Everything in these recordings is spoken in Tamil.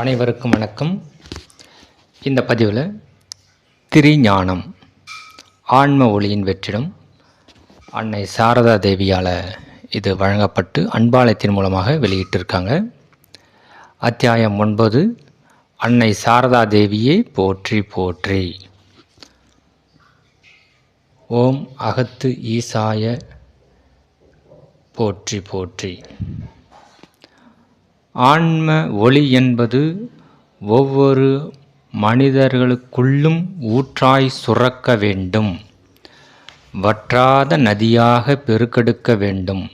அனைவருக்கும் வணக்கம். இந்த பதிவில் திரிஞானம் ஆன்ம ஒளியின் வெற்றிடம் அன்னை சாரதா தேவியால் இது வழங்கப்பட்டு அன்பாலயத்தின் மூலமாக வெளியிட்டிருக்காங்க. அத்தியாயம் ஒன்பது அன்னை சாரதா தேவியே போற்றி போற்றி. ஓம் அகத்து ஈசாய போற்றி போற்றி. ஆன்ம ஒளி என்பது ஒவ்வொரு மனிதர்களுக்குள்ளும் ஊற்றாய் சுரக்க வேண்டும். வற்றாத நதியாக பெருக்கெடுக்க வேண்டும்.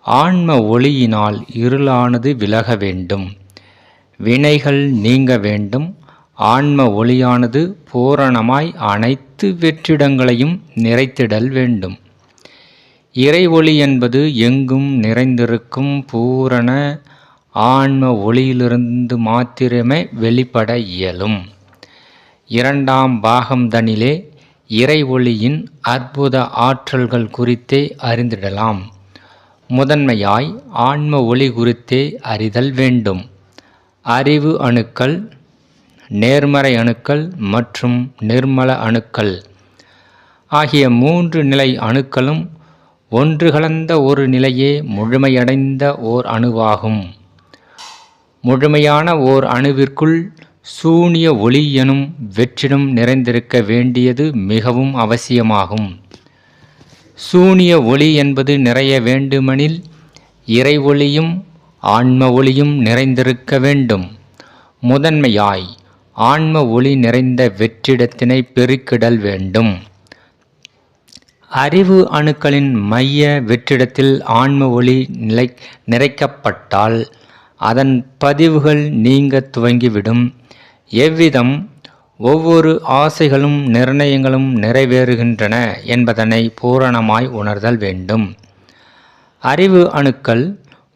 ஆன்ம ஒளியினால் இருளானது விலக வேண்டும். வினைகள் நீங்க வேண்டும். ஆன்ம ஒளியானது பூரணமாய் அனைத்து வெற்றிடங்களையும் நிறைத்திடல் வேண்டும். இறை ஒளி என்பது எங்கும் நிறைந்திருக்கும் பூரண ஆன்ம ஒளியிலிருந்து மாத்திரமே வெளிப்பட இயலும். இரண்டாம் பாகம்தனிலே இறை ஒளியின் அற்புத ஆற்றல்கள் குறித்தே அறிந்திடலாம். முதன்மையாய் ஆன்ம ஒளி குறித்தே அறிதல் வேண்டும். அறிவு அணுக்கள் நேர்மறை அணுக்கள் மற்றும் நிர்மல அணுக்கள் ஆகிய மூன்று நிலை அணுக்களும் ஒன்று கலந்த ஒரு நிலையே முழுமையடைந்த ஓர் அணுவாகும். முழுமையான ஓர் அணுவிற்குள் சூனிய ஒளி எனும் வெற்றிடம் நிறைந்திருக்க வேண்டியது மிகவும் அவசியமாகும். சூனிய ஒளி என்பது நிறைய வேண்டுமெனில் இறை ஒளியும் ஆன்ம ஒளியும் நிறைந்திருக்க வேண்டும். முதன்மையாய் ஆன்ம ஒளி நிறைந்த வெற்றிடத்தினை பெருக்கிடல் வேண்டும். அறிவு அணுக்களின் மைய வெற்றிடத்தில் ஆன்ம ஒளி நிலை நிறைக்கப்பட்டால் அதன் பதிவுகள் நீங்க துவங்கிவிடும். எவ்விதம் ஒவ்வொரு ஆசைகளும் நிர்ணயங்களும் நிறைவேறுகின்றன என்பதனை பூரணமாய் உணர்தல் வேண்டும். அறிவு அணுக்கள்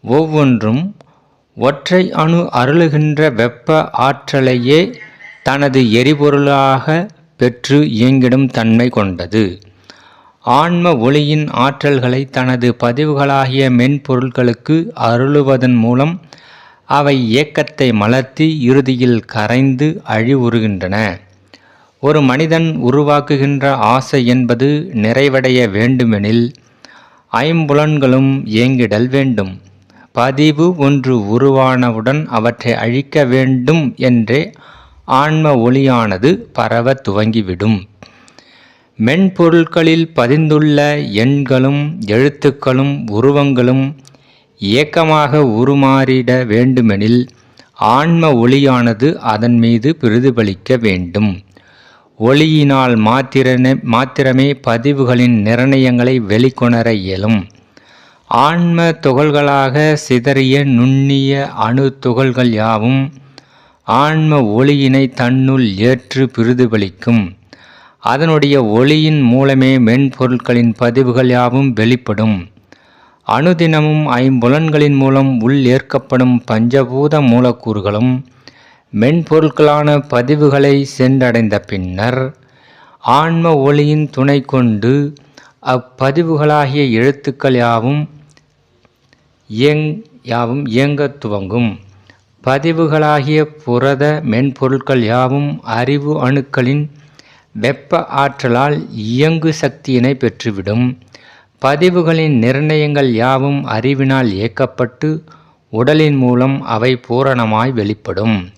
ஒவ்வொன்றும் ஒற்றை அணு அருளுகின்ற வெப்ப ஆற்றலையே தனது எரிபொருளாக பெற்று இயங்கிடும் தன்மை கொண்டது. ஆன்ம ஒளியின் ஆற்றல்களை தனது பதிவுகளாகிய மென்பொருட்களுக்கு அருளுவதன் மூலம் அவை இயக்கத்தை மலர்த்தி இறுதியில் கரைந்து அழிவுறுகின்றன. ஒரு மனிதன் உருவாக்குகின்ற ஆசை என்பது நிறைவடைய வேண்டுமெனில் ஐம்புலன்களும் இயங்கிடல் வேண்டும். பதிவு ஒன்று உருவானவுடன் அவற்றை அழிக்க வேண்டும் என்றே ஆன்ம ஒளியானது பரவ துவங்கிவிடும். மென்பொருட்களில் பதிந்துள்ள எண்களும் எழுத்துக்களும் உருவங்களும் இயக்கமாக உருமாறிட வேண்டுமெனில் ஆன்ம ஒளியானது அதன் மீது பிரதிபலிக்க வேண்டும். ஒளியினால் மாத்திரனே மாத்திரமே பதிவுகளின் நிர்ணயங்களை வெளிக்கொணர இயலும். ஆன்ம துகள்களாக சிதறிய நுண்ணிய அணு துகள்கள் யாவும் ஆன்ம ஒளியினை தன்னுள் ஏற்று பிரதிபலிக்கும். அதனுடைய ஒளியின் மூலமே மென்பொருட்களின் பதிவுகள் யாவும் வெளிப்படும். அணுதினமும் ஐம்புலன்களின் மூலம் உள் ஏற்கப்படும் பஞ்சபூத மூலக்கூறுகளும் மென்பொருட்களான பதிவுகளை சென்றடைந்த பின்னர் ஆன்ம ஒளியின் துணை கொண்டு அப்பதிவுகளாகிய எழுத்துக்கள் யாவும் இயங் யாவும் இயங்கத் துவங்கும். பதிவுகளாகிய புரத மென்பொருட்கள் யாவும் அறிவு அணுக்களின் வெப்ப ஆற்றலால் இயங்கு சக்தியினை பெற்றுவிடும். பதிவுகளின் நிர்ணயங்கள் யாவும் அறிவினால் இயக்கப்பட்டு உடலின் மூலம் அவை பூரணமாய் வெளிப்படும்.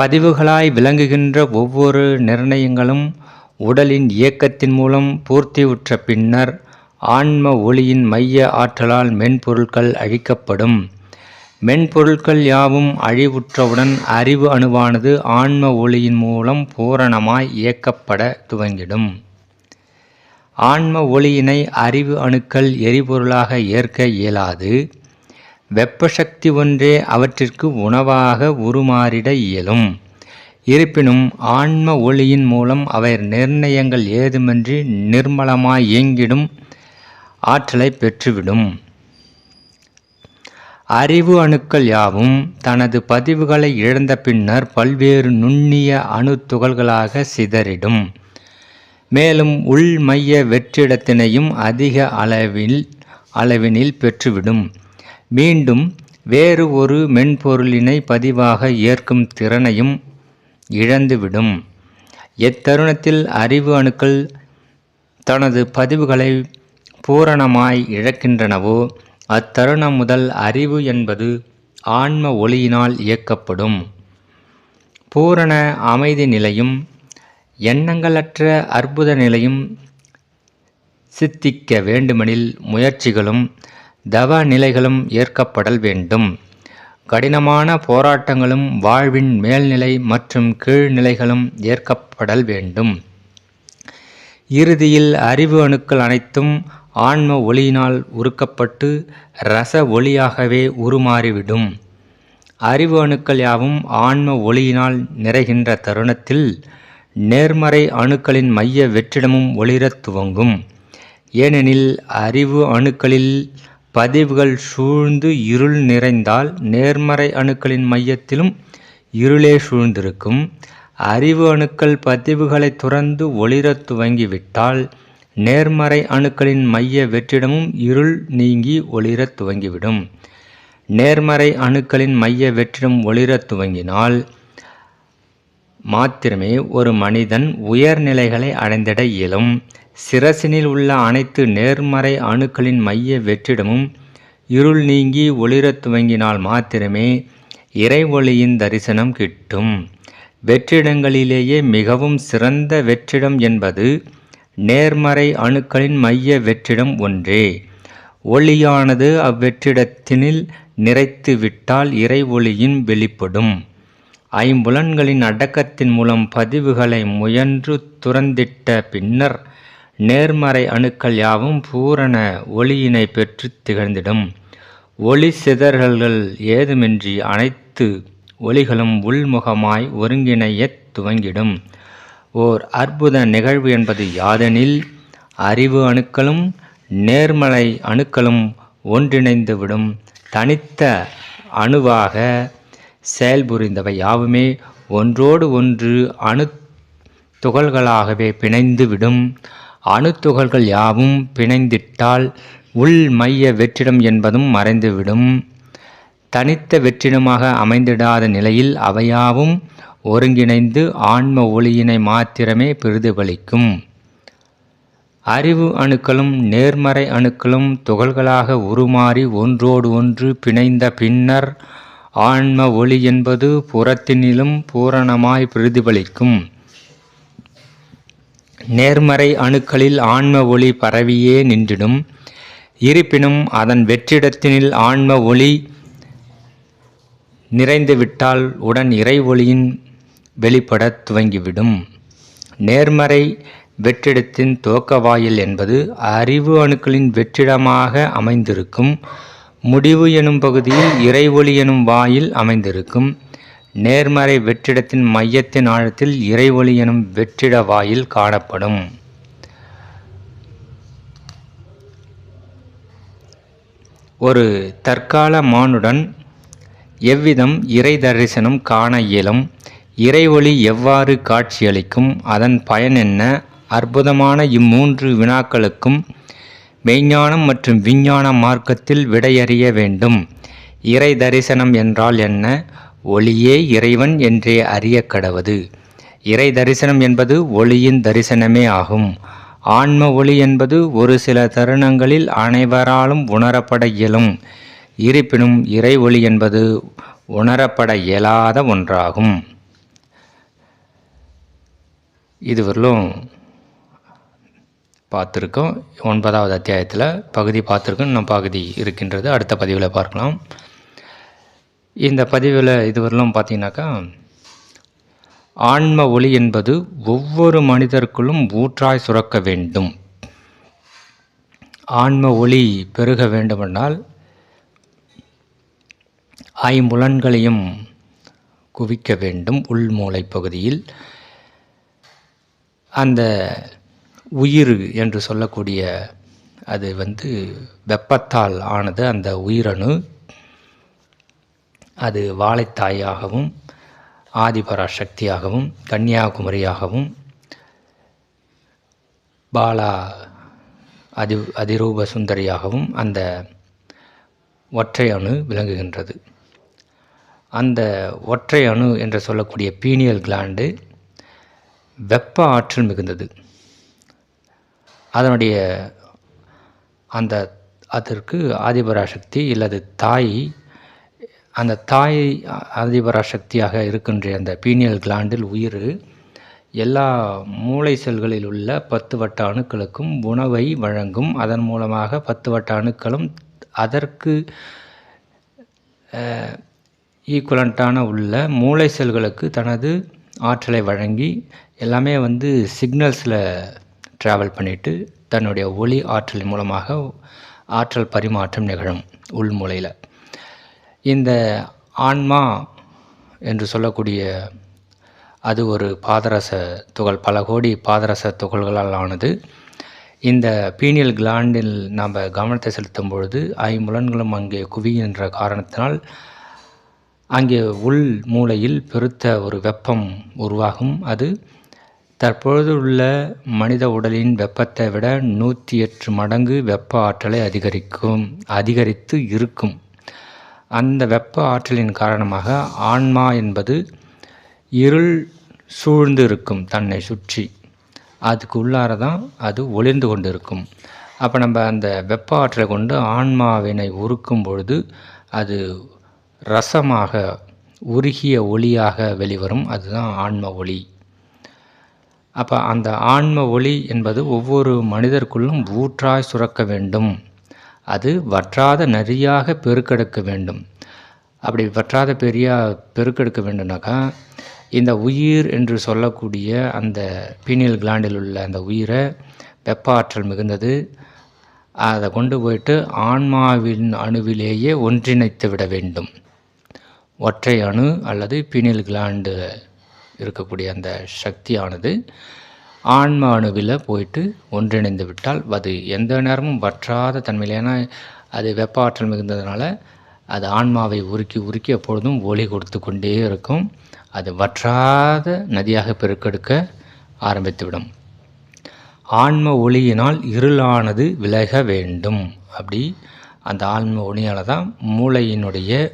பதிவுகளாய் விளங்குகின்ற ஒவ்வொரு நிர்ணயங்களும் உடலின் இயக்கத்தின் மூலம் பூர்த்தியுற்ற பின்னர் ஆன்ம ஒளியின் மைய ஆற்றலால் மென்பொருட்கள் அழிக்கப்படும். மென்பொருட்கள் யாவும் அழிவுற்றவுடன் அறிவு அணுவானது ஆன்ம ஒளியின் மூலம் பூரணமாய் இயக்கப்பட துவங்கிடும். ஆன்ம ஒளியினை அறிவு அணுக்கள் எரிபொருளாக ஏற்க இயலாது. வெப்ப சக்தி ஒன்றே அவற்றிற்கு உணவாக உருமாறிட இயலும். இருப்பினும் ஆன்ம ஒளியின் மூலம் அவை நிர்ணயங்கள் ஏதுமின்றி நிர்மலமாய் இயங்கிடும் ஆற்றலை பெற்றுவிடும். அறிவு அணுக்கள் யாவும் தனது பதிவுகளை இழந்த பின்னர் பல்வேறு நுண்ணிய அணு துகள்களாக சிதறிடும். மேலும் உள் மைய வெற்றிடத்தினையும் அதிக அளவில் அளவினில் பெற்றுவிடும். மீண்டும் வேறு ஒரு மென்பொருளினை பதிவாக ஏற்கும் திறனையும் இழந்துவிடும். எத்தருணத்தில் அறிவு அணுக்கள் தனது பதிவுகளை பூரணமாய் இழக்கின்றனவோ அத்தருணம் முதல் அறிவு என்பது ஆன்ம ஒளியினால் இயக்கப்படும். பூரண அமைதி நிலையும் எண்ணங்களற்ற அற்புத நிலையும் சித்திக்க வேண்டுமெனில் முயற்சிகளும் தவ நிலைகளும் ஏற்கப்படல் வேண்டும். கடினமான போராட்டங்களும் வாழ்வின் மேல்நிலை மற்றும் கீழ்நிலைகளும் ஏற்கப்படல் வேண்டும். இறுதியில் அறிவு அணுக்கள் அனைத்தும் ஆன்ம ஒளியினால் உருக்கப்பட்டு ரச ஒளியாகவே உருமாறிவிடும். அறிவு அணுக்கள் யாவும் ஆன்ம ஒளியினால் நிறைகின்ற தருணத்தில் நேர்மறை அணுக்களின் மைய வெற்றிடமும் ஒளிரத் துவங்கும். ஏனெனில் அறிவு அணுக்களில் பதிவுகள் சூழ்ந்து இருள் நிறைந்தால் நேர்மறை அணுக்களின் மையத்திலும் இருளே சூழ்ந்திருக்கும். அறிவு அணுக்கள் பதிவுகளை துறந்து ஒளிரத் துவங்கிவிட்டால் நேர்மறை அணுக்களின் மைய வெற்றிடமும் இருள் நீங்கி ஒளிரத் துவங்கிவிடும். நேர்மறை அணுக்களின் மைய வெற்றிடம் ஒளிரத் துவங்கினால் மாத்திரமே ஒரு மனிதன் உயர்நிலைகளை அடைந்திட இயலும். சிரசினில் உள்ள அனைத்து நேர்மறை அணுக்களின் மைய வெற்றிடமும் இருள் நீங்கி ஒளிரத் துவங்கினால் மாத்திரமே இறைவொளியின் தரிசனம் கிட்டும். வெற்றிடங்களிலேயே மிகவும் சிறந்த வெற்றிடம் என்பது நேர்மறை அணுக்களின் மைய வெற்றிடம் ஒன்றே. ஒளியானது அவ்வெற்றிடத்தினில் நிறைத்து விட்டால் இறை ஒளியின் வெளிப்படும். ஐம்புலன்களின் அடக்கத்தின் மூலம் பதிவுகளை முயன்று துறந்திட்ட பின்னர் நேர்மறை அணுக்கள் யாவும் பூரண ஒளியினை பெற்று திகழ்ந்திடும். ஒளி சிதறல்கள் ஏதுமின்றி அனைத்து ஒளிகளும் உள்முகமாய் ஒருங்கிணையத் துவங்கிடும். ஓர் அற்புத நிகழ்வு என்பது யாதெனில் அறிவு அணுக்களும் நேர்மலை அணுக்களும் ஒன்றிணைந்துவிடும் தனித்த அணுவாக செயல்புரிந்தவை யாவுமே ஒன்றோடு ஒன்று அணு துகள்களாகவே பிணைந்துவிடும். அணுத்துகள்கள் யாவும் பிணைந்திட்டால் உள் மைய வெற்றிடம் என்பதும் மறைந்துவிடும். தனித்த வெற்றிடமாக அமைந்திடாத நிலையில் அவையாவும் ஒருங்கிணைந்து ஆன்ம ஒளியினை மாத்திரமே பிரதிபலிக்கும். அறிவு அணுக்களும் நேர்மறை அணுக்களும் துகள்களாக உருமாறி ஒன்றோடு ஒன்று பிணைந்த பின்னர் ஆன்ம ஒளி என்பது புறத்தினிலும் பூரணமாய் பிரதிபலிக்கும். நேர்மறை அணுக்களில் ஆன்ம ஒளி பரவியே நின்றிடும். இருப்பினும் அதன் வெற்றிடத்தினில் ஆன்ம ஒளி நிறைந்துவிட்டால் உடன் இறை ஒளியின் வெளிப்படத் துவங்கிவிடும். நேர்மறை வெற்றிடத்தின் துவக்கவாயில் என்பது அறிவு அணுக்களின் வெற்றிடமாக அமைந்திருக்கும். முடிவு எனும் பகுதியில் இறைவொளி எனும் வாயில் அமைந்திருக்கும். நேர்மறை வெற்றிடத்தின் மையத்தின் ஆழத்தில் இறைவொளி எனும் வெற்றிட வாயில் காணப்படும். ஒரு தற்கால மானுடன் எவ்விதம் இறை தரிசனம் காண இயலும் இறைவொளி எவ்வாறு காட்சியளிக்கும் அதன் பயன் என்ன அற்புதமான இம்மூன்று வினாக்களுக்கும் மெய்ஞானம் மற்றும் விஞ்ஞான மார்க்கத்தில் விடையறிய வேண்டும். இறை தரிசனம் என்றால் என்ன? ஒளியே இறைவன் என்றே அறிய கடவது. இறை தரிசனம் என்பது ஒளியின் தரிசனமே ஆகும். ஆன்ம ஒளி என்பது ஒரு சில தருணங்களில் அனைவராலும் உணரப்பட இயலும். இருப்பினும் இறை ஒளி என்பது உணரப்பட இயலாத ஒன்றாகும். இதுவரையிலும் பார்த்துருக்கோம். ஒன்பதாவது அத்தியாயத்தில் பகுதி பார்த்துருக்கோம். இன்னும் பகுதி இருக்கின்றது. அடுத்த பதிவில் பார்க்கலாம். இந்த பதிவில் இதுவரையிலும் பார்த்தீங்கன்னாக்கா ஆன்ம ஒளி என்பது ஒவ்வொரு மனிதருக்குள்ளும் ஊற்றாய் சுரக்க வேண்டும். ஆன்ம ஒளி பெருக வேண்டுமென்றால் ஐம்புலன்களையும் குவிக்க வேண்டும். உள்மூளை பகுதியில். அந்த உயிர் என்று சொல்லக்கூடிய அது வந்து வெப்பத்தால் ஆனது அந்த உயிரணு. அது வாழைத்தாயாகவும் ஆதிபராசக்தியாகவும் கன்னியாகுமரியாகவும் பாலா அதி அதிரூப சுந்தரியாகவும் அந்த ஒற்றை அணு விளங்குகின்றது. அந்த ஒற்றை அணு என்று சொல்லக்கூடிய பீனியல் கிளாண்டு வெப்ப ஆற்றல் மிகுந்தது. அதனுடைய அந்த அதற்கு ஆதிபராசக்தி இல்லது தாய் அந்த தாய் ஆதிபராசக்தியாக இருக்கின்ற அந்த பீனியல் கிளாண்டில் உயிர் எல்லா மூளை செல்களில் உள்ள பத்து வட்ட அணுக்களுக்கும் உணவை வழங்கும். அதன் மூலமாக பத்து வட்ட அணுக்களும் அதற்கு ஈக்குவலண்ட்டான உள்ள மூளை செல்களுக்கு தனது ஆற்றலை வழங்கி எல்லாமே வந்து சிக்னல்ஸில் ட்ராவல் பண்ணிவிட்டு தன்னுடைய ஒளி ஆற்றல் மூலமாக ஆற்றல் பரிமாற்றம் நிகழும் உள்மூலையில். இந்த ஆன்மா என்று சொல்லக்கூடிய அது ஒரு பாதரச துகள் பல கோடி பாதரச துகள்களால் ஆனது. இந்த பீனியல் கிளாண்டில் நாம் கவனத்தை செலுத்தும் பொழுது ஐம்புலன்களும் அங்கே குவிகின்ற காரணத்தினால் அங்கே உள் மூலையில் பெருத்த ஒரு வெப்பம் உருவாகும். அது தற்பொழுது உள்ள மனித உடலின் வெப்பத்தை விட நூற்றி எட்டு மடங்கு வெப்ப ஆற்றலை அதிகரிக்கும் அதிகரித்து இருக்கும். அந்த வெப்ப ஆற்றலின் காரணமாக ஆன்மா என்பது இருள் சூழ்ந்து இருக்கும் தன்னை சுற்றி. அதுக்கு உள்ளார தான் அது ஒளிர்ந்து கொண்டு இருக்கும் அப்போ நம்ம அந்த வெப்ப ஆற்றலை கொண்டு ஆன்மாவினை உருக்கும் பொழுது அது ரசமாக உருகிய ஒளியாக வெளிவரும். அதுதான் ஆன்ம ஒளி. அப்போ அந்த ஆன்ம ஒளி என்பது ஒவ்வொரு மனிதருக்குள்ளும் ஊற்றாய் சுரக்க வேண்டும். அது வற்றாத நரியாக பெருக்கெடுக்க வேண்டும். அப்படி வற்றாத பெரியா பெருக்கெடுக்க வேண்டும்னாக்கா இந்த உயிர் என்று சொல்லக்கூடிய அந்த பீனியல் கிளாண்டில் உள்ள அந்த உயிரை வெப்ப ஆற்றல் மிகுந்தது. அதை கொண்டு போயிட்டு ஆன்மாவின் அணுவிலேயே ஒன்றிணைத்து விட வேண்டும். ஒற்றை அணு அல்லது பீனியல் கிளாண்டு இருக்கக்கூடிய அந்த சக்தியானது ஆன்ம அணுவில் போயிட்டு ஒன்றிணைந்து விட்டால் அது எந்த நேரமும் வற்றாத தன்மையில் ஏன்னா அது வெப்ப ஆற்றல் மிகுந்ததுனால அது ஆன்மாவை உருக்கி உருக்கி எப்பொழுதும் ஒளி கொடுத்து கொண்டே இருக்கும். அது வற்றாத நதியாக பெருக்கெடுக்க ஆரம்பித்துவிடும். ஆன்ம ஒளியினால் இருளானது விலக வேண்டும். அப்படி அந்த ஆன்ம ஒளியால் தான் மூளையினுடைய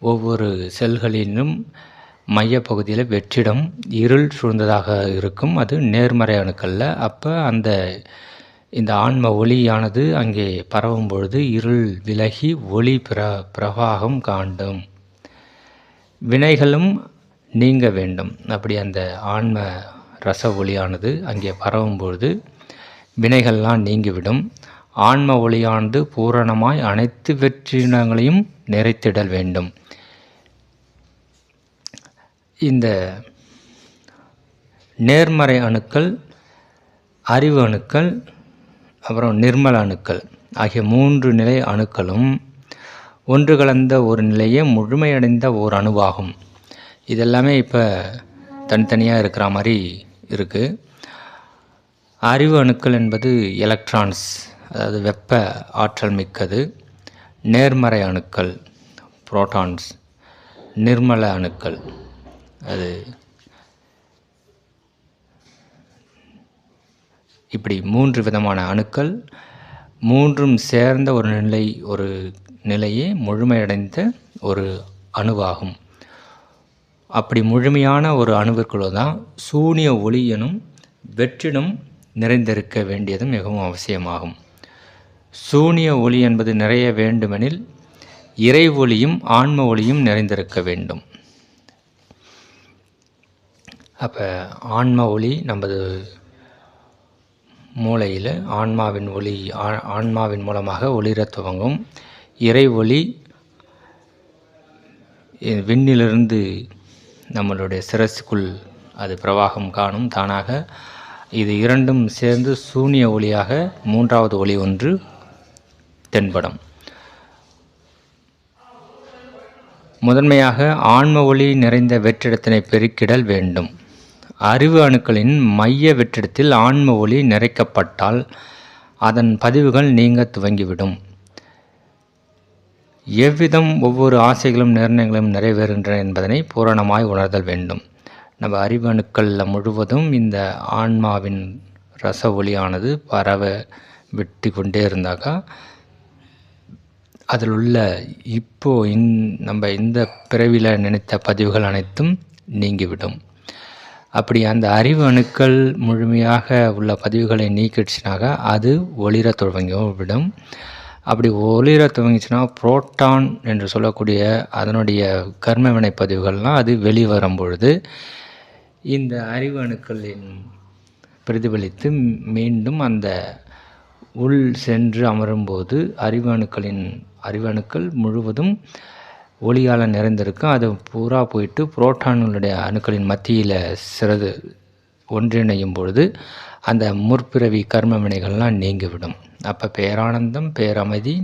ஒவ்வொரு செல்களிலும் மையப்பகுதியில் வெற்றிடம் இருள் சூழ்ந்ததாக இருக்கும். அது நேர்மறை அணுக்களில் அப்போ அந்த இந்த ஆன்ம ஒளியானது அங்கே பரவும் பொழுது இருள் விலகி ஒளி பிர பிரவாகம் காண்டும். வினைகளும் நீங்க வேண்டும். அப்படி அந்த ஆன்ம ரச ஒளியானது அங்கே பரவும் பொழுது வினைகள்லாம் நீங்கிவிடும். ஆன்ம ஒளியானது பூரணமாய் அனைத்து வெற்றினங்களையும் நிறைத்திடல் வேண்டும். இந்த நேர்மறை அணுக்கள் அறிவு அணுக்கள் அப்புறம் நிர்மல அணுக்கள் ஆகிய மூன்று நிலை அணுக்களும் ஒன்று கலந்த ஒரு நிலையே முழுமையடைந்த ஓர் அணுவாகும். இதெல்லாமே இப்போ தனித்தனியாக இருக்கிற மாதிரி இருக்குது அறிவு அணுக்கள் என்பது எலக்ட்ரான்ஸ் அதாவது வெப்ப ஆற்றல் மிக்கது. நேர்மறை அணுக்கள் புரோட்டான்ஸ் நிர்மல அணுக்கள். அது இப்படி மூன்று விதமான அணுக்கள் மூன்றும் சேர்ந்த ஒரு நிலை ஒரு நிலையே முழுமையடைந்த ஒரு அணுவாகும். அப்படி முழுமையான ஒரு அணுவிற்குள்ள தான் சூனிய ஒளியனும் வெற்றிடம் நிறைந்திருக்க வேண்டியது மிகவும் அவசியமாகும். சூனிய ஒளி என்பது நிறைய வேண்டுமெனில் இறை ஒளியும் ஆன்ம ஒளியும் நிறைந்திருக்க வேண்டும். அப்போ ஆன்ம ஒளி நமது மூளையில் ஆன்மாவின் ஒளி ஆன்மாவின் மூலமாக ஒளிர துவங்கும். இறை ஒளி விண்ணிலிருந்து நம்மளுடைய சிரசுக்குள் அது பிரவாகம் காணும் தானாக. இது இரண்டும் சேர்ந்து சூனிய ஒளியாக மூன்றாவது ஒளி ஒன்று தென்படும். முதன்மையாக ஆன்ம ஒளி நிறைந்த வெற்றிடத்தினை பெருக்கிடல் வேண்டும். அறிவு அணுக்களின் மைய வெற்றிடத்தில் ஆன்ம ஒளி நிறைக்கப்பட்டால் அதன் பதிவுகள் நீங்க துவங்கிவிடும். எவ்விதம் ஒவ்வொரு ஆசைகளும் நிர்ணயங்களும் நிறைவேறுகின்றன என்பதனை பூரணமாய் உணர்தல் வேண்டும். நம்ம அறிவு அணுக்களில் முழுவதும் இந்த ஆன்மாவின் ரச ஒளியானது பரவ விட்டு கொண்டே இருந்தாக்கா அதில் உள்ள இப்போ இந் நம்ம இந்த பிறவியில் நினைத்த பதிவுகள் அனைத்தும் நீங்கிவிடும். அப்படி அந்த அறிவு அணுக்கள் முழுமையாக உள்ள பதிவுகளை நீக்கிடுச்சுனாக்கா அது ஒளிர துவங்கிவிடும் அப்படி ஒளிர துவங்கிச்சுன்னா புரோட்டான் என்று சொல்லக்கூடிய அதனுடைய கர்ம வினை பதிவுகள்லாம் அது வெளிவரும் பொழுது இந்த அறிவு அணுக்களின் பிரதிபலித்து மீண்டும் அந்த உள் சென்று அமரும்போது அறிவு அணுக்களின் அறிவணுக்கள் முழுவதும் ஒளியால் நிறைந்திருக்கும் அது பூரா போயிட்டு புரோட்டான்களுடைய அணுக்களின் மத்தியில் சிறது ஒன்றிணையும் பொழுது அந்த முற்பிறவி கர்ம வினைகள்லாம் நீங்கிவிடும். அப்போ பேரானந்தம் பேரமைதி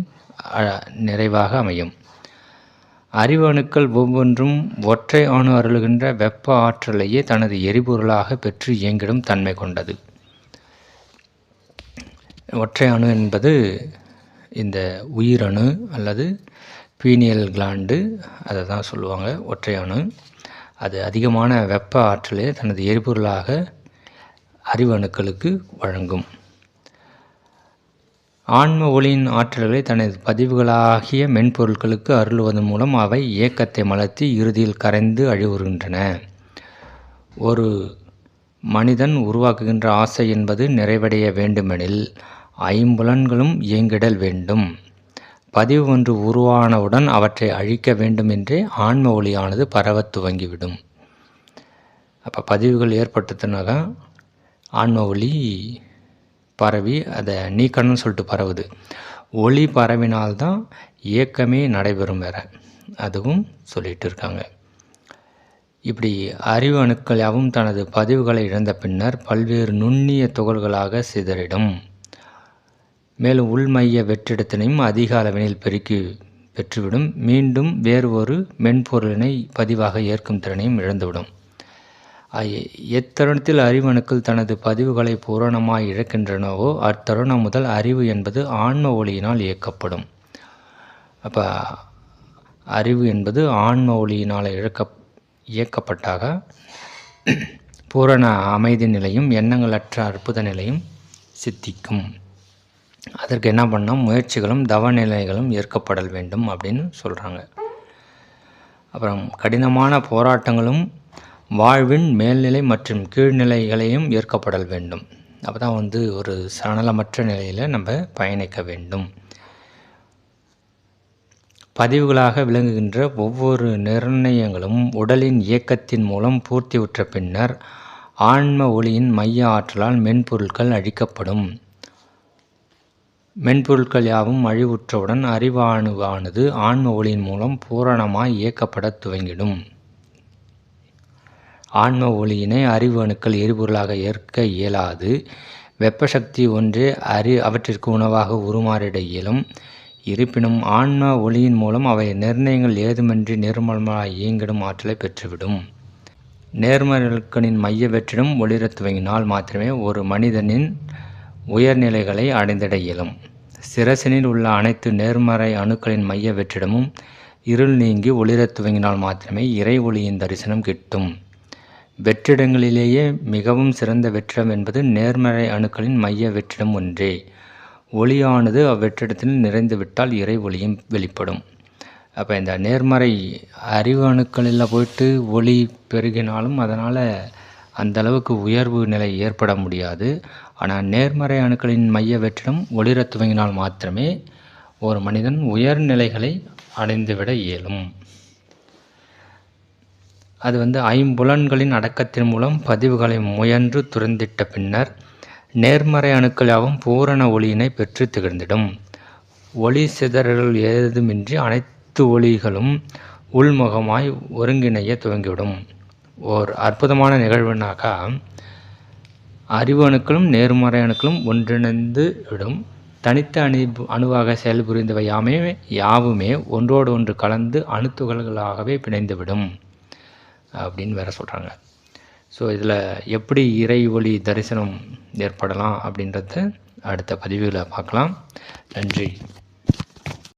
நிறைவாக அமையும். அறிவு அணுக்கள் ஒவ்வொன்றும் ஒற்றை அணு அருளுகின்ற வெப்ப ஆற்றலையே தனது எரிபொருளாக பெற்று இயங்கிடும் தன்மை கொண்டது. ஒற்றை அணு என்பது இந்த உயிரணு அல்லது பீனியல் கிளாண்டு அதை தான் சொல்லுவாங்க ஒற்றையானு அது அதிகமான வெப்ப ஆற்றலை தனது எரிபொருளாக அறிவணுக்களுக்கு வழங்கும். ஆன்ம ஒளியின் ஆற்றல்களை தனது பதிவுகளாகிய மென்பொருட்களுக்கு அருள்வதன் மூலம் அவை இயக்கத்தை மலர்த்தி இறுதியில் கரைந்து அழிவுறுகின்றன. ஒரு மனிதன் உருவாக்குகின்ற ஆசை என்பது நிறைவடைய வேண்டுமெனில் ஐம்புலன்களும் இயங்கிடல் வேண்டும். பதிவு ஒன்று உருவானவுடன் அவற்றை அழிக்க வேண்டும் என்றே ஆன்ம ஒளியானது பரவ துவங்கிவிடும். அப்போ பதிவுகள் ஏற்பட்டதுனாக்கா ஆன்ம ஒளி பரவி அதை நீக்கணும்னு சொல்லிட்டு பரவுது. ஒளி பரவினால்தான் இயக்கமே நடைபெறும் வேற. அதுவும் சொல்லிட்டு இருக்காங்க. இப்படி அறிவு அணுக்கள் யாவும் தனது பதிவுகளை இழந்த பின்னர் பல்வேறு நுண்ணிய துகள்களாக சிதறிடும். மேலும் உள்மைய வெற்றிடத்தினையும் அதிக அளவினில் பெருக்கி பெற்றுவிடும். மீண்டும் வேறு ஒரு மென்பொருளினை பதிவாக ஏற்கும் திறனையும் இழந்துவிடும். எத்தருணத்தில் அறிவணுக்கள் தனது பதிவுகளை பூரணமாய் இழக்கின்றனவோ அத்தருணம் முதல் அறிவு என்பது ஆன்ம ஒளியினால் இயக்கப்படும். அப்போ அறிவு என்பது ஆன்ம ஒளியினால் இழக்க இயக்கப்பட்டாக பூரண அமைதி நிலையும் எண்ணங்களற்ற அற்புத நிலையும் சித்திக்கும். அதற்கு என்ன பண்ணால் முயற்சிகளும் தவ நிலைகளும் ஏற்கப்படல் வேண்டும் அப்படின்னு சொல்கிறாங்க அப்புறம் கடினமான போராட்டங்களும் வாழ்வின் மேல்நிலை மற்றும் கீழ்நிலைகளையும் ஏற்கப்படல் வேண்டும். அப்போ தான் வந்து ஒரு சனலமற்ற நிலையில் நம்ம பயணிக்க வேண்டும். பதிவுகளாக விளங்குகின்ற ஒவ்வொரு நிர்ணயங்களும் உடலின் இயக்கத்தின் மூலம் பூர்த்தியுற்ற பின்னர் ஆன்ம ஒளியின் மைய ஆற்றலால் மென்பொருட்கள் அழிக்கப்படும். மென்பொருட்கள் யாவும் அழிவுற்றவுடன் அறிவாணுவானது ஆன்ம ஒளியின் மூலம் பூரணமாய் இயக்கப்பட துவங்கிடும். ஆன்ம ஒளியினை அறிவு அணுக்கள் எரிபொருளாக ஏற்க இயலாது. வெப்ப சக்தி ஒன்றே அறி அவற்றிற்கு உணவாக உருமாறிட இயலும். இருப்பினும் ஆன்ம ஒளியின் மூலம் அவை நிர்ணயங்கள் ஏதுமின்றி நிர்மலமாக இயங்கிடும் ஆற்றலை பெற்றுவிடும். நேர்மறைகளின் மைய வெற்றிடம் ஒளிரத் துவங்கினால் மாத்திரமே ஒரு மனிதனின் உயர்நிலைகளை அடைந்திட இயலும். சிரசனில் உள்ள அனைத்து நேர்மறை அணுக்களின் மைய வெற்றிடமும் இருள் நீங்கி ஒளிரத் துவங்கினால் மாத்திரமே இறை ஒளியின் தரிசனம் கிட்டும். வெற்றிடங்களிலேயே மிகவும் சிறந்த வெற்றிடம் என்பது நேர்மறை அணுக்களின் மைய வெற்றிடம் ஒன்றே. ஒளியானது அவ்வெற்றிடத்தில் நிறைந்துவிட்டால் இறை ஒளியும் வெளிப்படும். அப்போ இந்த நேர்மறை அறிவு அணுக்களில் போயிட்டு ஒளி பெருகினாலும் அதனால் அந்த அளவுக்கு உயர்வு நிலை ஏற்பட முடியாது. ஆனால் நேர்மறை அணுக்களின் மைய வெற்றிடம் ஒளிர துவங்கினால் மாத்திரமே ஒரு மனிதன் உயர்நிலைகளை அடைந்துவிட இயலும். அது வந்து ஐம்புலன்களின் அடக்கத்தின் மூலம் பதிவுகளை முயன்று துறந்திட்ட பின்னர் நேர்மறை அணுக்கள் யாவும் பூரண ஒளியினை பெற்று திகழ்ந்திடும். ஒளி சிதறல் ஏதுமின்றி அனைத்து ஒளிகளும் உள்முகமாய் ஒருங்கிணைய துவங்கிவிடும். ஓர் அற்புதமான நிகழ்வுனாக்கா அறிவு அணுக்களும் நேர்மறை அணுக்களும் ஒன்றிணைந்து விடும் தனித்த அணி அணுவாக செயல்புரிந்தவை யாமே யாவுமே ஒன்றோடு ஒன்று கலந்து அணுத்துகள்களாகவே பிணைந்துவிடும் அப்படின்னு வேற சொல்கிறாங்க ஸோ இதில் எப்படி இறை ஒளி தரிசனம் ஏற்படலாம் அப்படின்றத அடுத்த பதிவுகளை பார்க்கலாம். நன்றி.